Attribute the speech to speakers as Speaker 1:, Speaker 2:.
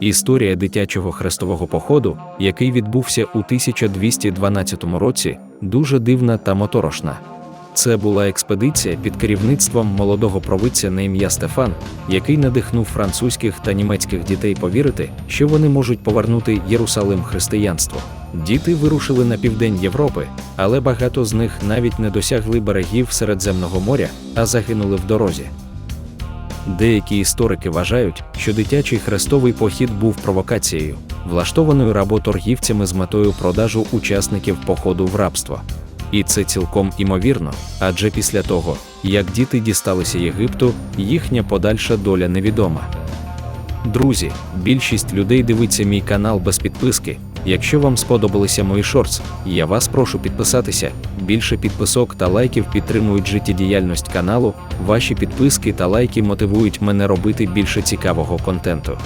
Speaker 1: Історія дитячого хрестового походу, який відбувся у 1212 році, дуже дивна та моторошна. Це була експедиція під керівництвом молодого провидця на ім'я Стефан, який надихнув французьких та німецьких дітей повірити, що вони можуть повернути Єрусалим християнству. Діти вирушили на південь Європи, але багато з них навіть не досягли берегів Середземного моря, а загинули в дорозі. Деякі історики вважають, що дитячий хрестовий похід був провокацією, влаштованою работоргівцями з метою продажу учасників походу в рабство. І це цілком імовірно, адже після того, як діти дісталися Єгипту, їхня подальша доля невідома. Друзі, більшість людей дивиться мій канал без підписки. Якщо вам сподобалися мої шортс, я вас прошу підписатися. Більше підписок та лайків підтримують життєдіяльність каналу. Ваші підписки та лайки мотивують мене робити більше цікавого контенту.